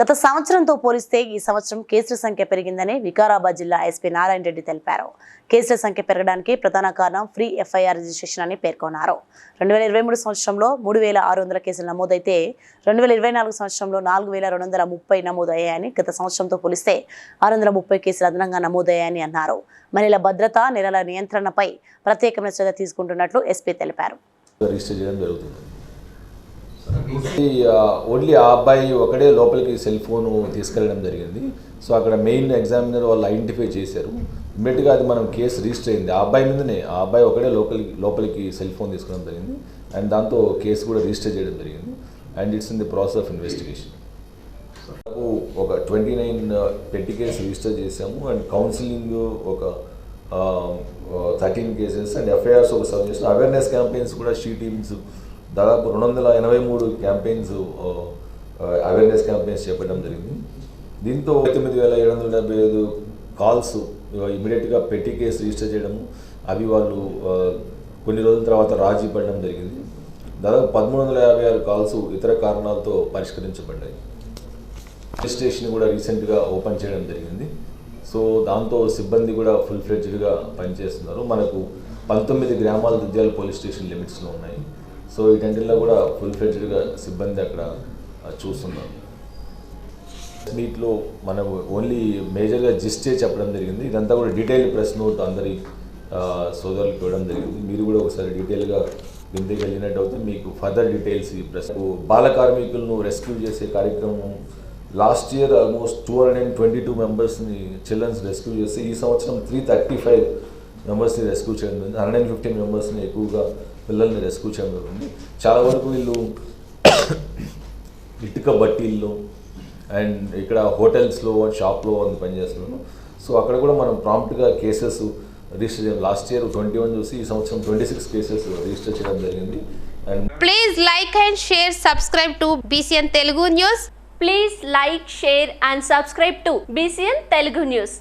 గత సంవత్సరంతో పోలిస్తే ఈ సంవత్సరం కేసుల సంఖ్య పెరిగిందని వికారాబాద్ జిల్లా ఎస్పీ నారాయణ రెడ్డి తెలిపారు. కేసుల సంఖ్య పెరగడానికి ప్రధాన కారణం ఫ్రీ ఎఫ్ఐఆర్ రిజిస్ట్రేషన్ అని పేర్కొన్నారు. రెండు వేల ఇరవై మూడు సంవత్సరంలో మూడు వేల ఆరు వందల కేసులు నమోదైతే రెండు వేల ఇరవై నాలుగు సంవత్సరంలో నాలుగు వేల రెండు వందల ముప్పై నమోదయ్యాయని గత సంవత్సరంతో పోలిస్తే ఆరు వందల ముప్పై కేసులు అదనంగా నమోదయ్యాయని అన్నారు. మహిళల భద్రత నెలల నియంత్రణపై ప్రత్యేకమైన శ్రద్ధ తీసుకుంటున్నట్లు ఎస్పీ తెలిపారు. రిజిస్టర్ చేయడం జరుగుతుంది. ఓన్లీ ఆ అబ్బాయి ఒకడే లోపలికి సెల్ ఫోన్ తీసుకెళ్ళడం జరిగింది. సో అక్కడ మెయిన్ ఎగ్జామినర్ వాళ్ళు ఐడెంటిఫై చేశారు. ఇమ్మీడియట్గా అది మనం కేసు రిజిస్టర్ అయింది. ఆ అబ్బాయి మీదనే ఆ అబ్బాయి ఒకడే లోపలికి లోపలికి సెల్ ఫోన్ తీసుకోవడం జరిగింది. అండ్ దాంతో కేసు కూడా రిజిస్టర్ చేయడం జరిగింది. And it's in the process of investigation. ఒక twenty nine twenty case register చేసాము అండ్ కౌన్సిలింగ్ ఒక థర్టీన్ కేసెస్ అండ్ ఎఫ్ఐఆర్స్ ఒక సర్వ్ చేసాం అవేర్నెస్ క్యాంపెయిన్స్ కూడా షీ టీమ్స్ దాదాపు రెండు వందల ఎనభై మూడు క్యాంపెయిన్స్ అవేర్నెస్ క్యాంపెయిన్స్ చేపట్టడం జరిగింది. దీంతో తొమ్మిది వేల ఏడు వందల డెబ్బై ఐదు కాల్స్ ఇమీడియట్గా పెట్టి కేసు రిజిస్టర్ చేయడము అవి వాళ్ళు కొన్ని రోజుల తర్వాత రాజీ పడడం జరిగింది. దాదాపు పదమూడు వందల యాభై ఆరు కాల్స్ ఇతర కారణాలతో పరిష్కరించబడ్డాయి. పోలీస్ స్టేషన్ కూడా రీసెంట్గా ఓపెన్ చేయడం జరిగింది. సో దాంతో సిబ్బంది కూడా ఫుల్ ఫ్లెడ్జ్డ్గా పనిచేస్తున్నారు. మనకు పంతొమ్మిది గ్రామాల దుద్యాల పోలీస్ స్టేషన్ లిమిట్స్లో ఉన్నాయి. సో వీటన్నిటిలో కూడా ఫుల్ ఫ్లెడ్జ్డ్గా సిబ్బంది అక్కడ చూస్తున్నాం చూస్తున్నారు. మీట్లో మనం ఓన్లీ మేజర్గా జిస్టే చెప్పడం జరిగింది. ఇదంతా కూడా డీటెయిల్ ప్రెస్ నోట్ అందరి సోదరులకు ఇవ్వడం జరిగింది. మీరు కూడా ఒకసారి డీటెయిల్గా విందుకు వెళ్ళినట్టు అయితే మీకు ఫర్దర్ డీటెయిల్స్ ఈ ప్రెస్ బాల కార్మికులను రెస్క్యూ చేసే కార్యక్రమం last year almost two hundred and twenty two మెంబర్స్ని చిల్డ్రన్స్ రెస్క్యూ చేస్తే ఈ సంవత్సరం త్రీ థర్టీ ఫైవ్ మెంబర్స్ని రెస్క్యూ చేయడం జరిగింది. హండ్రెడ్ అండ్ ఫిఫ్టీన్ మెంబర్స్ని ఎక్కువగా పిల్లల్ని రెస్క్యూ చేయడం జరిగింది. చాలా వరకు వీళ్ళు ఇటుక బట్టీల్లో అండ్ ఇక్కడ హోటల్స్లో షాప్లో అని పనిచేస్తున్నాను సో అక్కడ కూడా మనం ప్రాంప్ట్గా కేసెస్ రిజిస్టర్ చేయడం లాస్ట్ ఇయర్ ట్వంటీ వన్ చూసి ఈ సంవత్సరం ట్వంటీ సిక్స్ కేసెస్ రిజిస్టర్ చేయడం జరిగింది. And please like and share subscribe to BCN Telugu news please like share and subscribe to BCN Telugu news